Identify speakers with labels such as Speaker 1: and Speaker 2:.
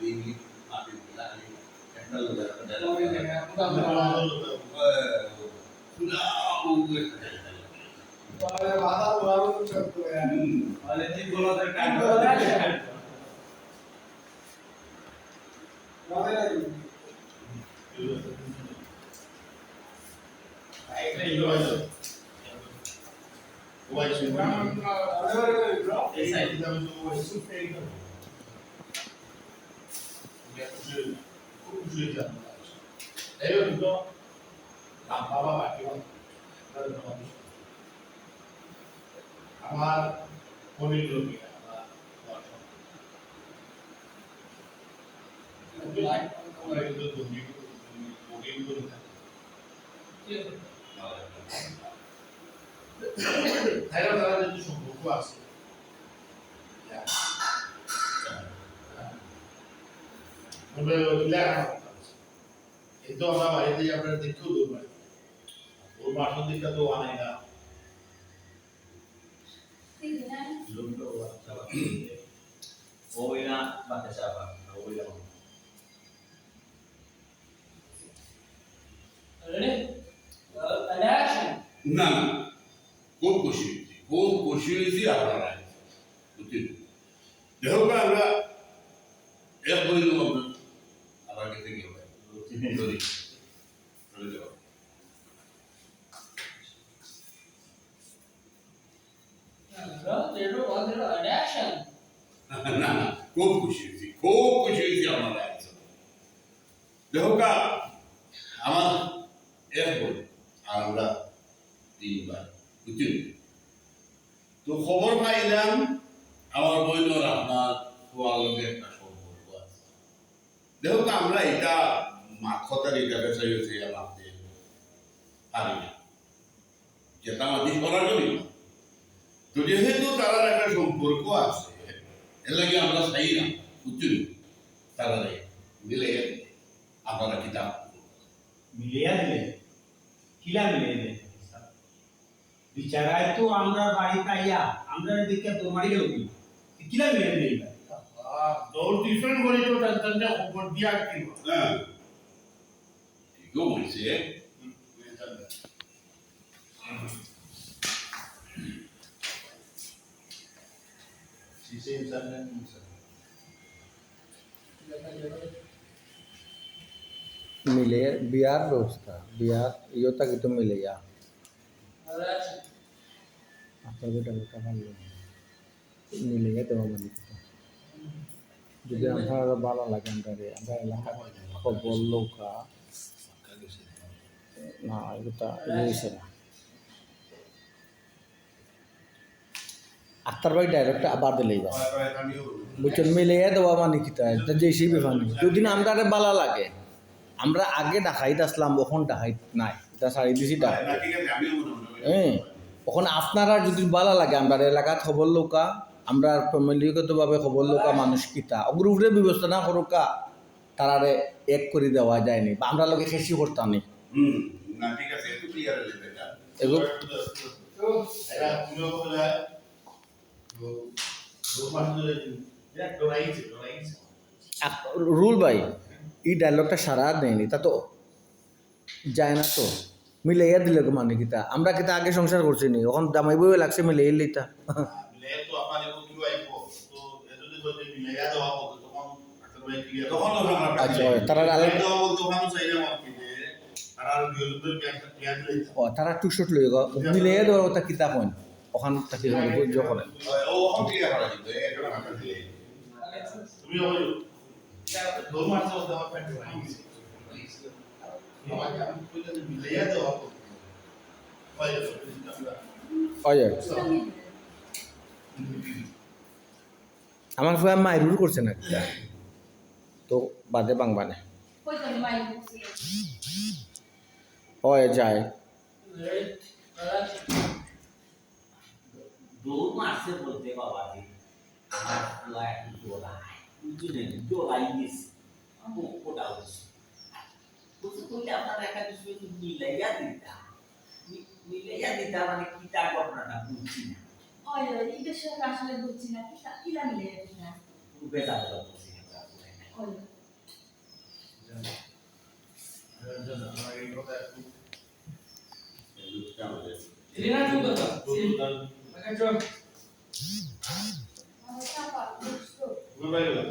Speaker 1: దీన్ని Vai, vai, vai. আমার ফোনের লোকে তারা তারা যদি সম্পর্ক আছে কিন্তু আমরা বাড়িতে আপনারা দেখতেও দূর পাই ওর বাসন দিকটা তো আনাই না।
Speaker 2: Oila baca siapa? Oila.
Speaker 3: না না খুব খুশি হয়েছি? খুব খুশি হয়েছি আপনারা? বুঝছেন? দেখো না আমরা এক বই দেবো আমরা আবার গেছে কি হবে চলি চলে যাব না না খুব খুশি হয়েছি খুব খুশি হয়েছি আপনারা একজন। দেখো আমার এক বই আর আমরা তিনবার বুঝছেন? তো খবর পাইলাম আমার বইনর আপনার হওয়ার লগে একটা সম্পর্ক আছে। দেখো আমরা এটা গেছে আমাদের পারি না। যেটা আমাদের করার জন্য। তো যেহেতু তারা একটা সম্পর্ক আছে এর লাগে আমরা চাই না বুঝছেন? তারা মিলে আপনারা কিতাব
Speaker 4: মিলিয়া দিলে কিলা মিলিয়ে দিলে বিচারায় তো আমরা বাড়িতে আইয়া আমরা দেখে তো মারি গেল কি কিলা মিলিয়ে দিলে
Speaker 1: দৌড় টিউশন করে তো তার খবর দিয়া কি
Speaker 3: হ্যাঁ। ঠিকও বলছে
Speaker 1: সিসে ইনসানের
Speaker 5: মিলে বিয়ার ব্যবস্থা বিয়ার ইয়েটা কিন্তু মিলে যা আপনার বেটা বেটা ভালো মিলে যেতে হবে মানে যদি আপনার ভালো লাগে আমরা আমরা এলাকার খবর লৌকা না এটা ইয়েছে না। আক্তার ভাই ডাইরেক্ট আবার দিলেই বা বুঝছেন মিলিয়ে দেওয়া মানে এটা যে সেই বিফানি যদি না আমরা বালা লাগে, আমরা আগে ডাকাইত আসলাম, ওখন ডাকাইত নাই। এটা সারি দিছি হ্যাঁ ওখানে আপনারা যদি বালা লাগে, আমরা এলাকাত খবর লোকা আমরা ফ্যামিলিগতভাবে খবর লোকা মানুষ কিতা অগ্রুপরে ব্যবস্থা না করুকা, তারারে এক করে দেওয়া যায়নি বা আমরা লোকে খেসি করতাম
Speaker 3: হুম না ঠিক আছে একটু ক্লিয়ার হয়ে যাবে এটা।
Speaker 5: এগুলো
Speaker 1: এরা পুরো বলে তো দু মাস ধরে এটা ডরাইছে ডরাইছে
Speaker 5: রুল ভাই এই ডায়লগটা সারা দেয়নি তা তো যায় না তো। মিলাইয়া দিলে গো মানে কিতা? আমরা কিতা আগে সংসার করছি নি এখন দামাই বই লাগছে মিলাইয়া
Speaker 1: মিলে তো আপনার এগুলো কি আইবো তো এত যদি বলতে মিলে যা দেওয়া হবে তখন আচ্ছা
Speaker 5: আচ্ছা তারা আলাদা
Speaker 1: তারা
Speaker 5: ও তারা টুশট লই গো মিলাইয়া দেওয়ার কথা কিতা কইন ওখান থেকে বুঝ করে
Speaker 3: আমরা
Speaker 1: হয়
Speaker 5: ফুয়া মাইরুর করছে না। তো বাদে বাংবানে। হয় যায়।
Speaker 2: মিলাইয়া দিতা। মিলাইয়া মানে কি তার ঘটনাটা বুঝছি না।
Speaker 6: আসলে বুঝছি না। কি কিলা মিলে
Speaker 2: বেজাল করছি আমরা পুরাই না
Speaker 1: আমার এই কথা একটু
Speaker 6: Kan? Pakai jom.
Speaker 1: ঘুরে বাইরে গেল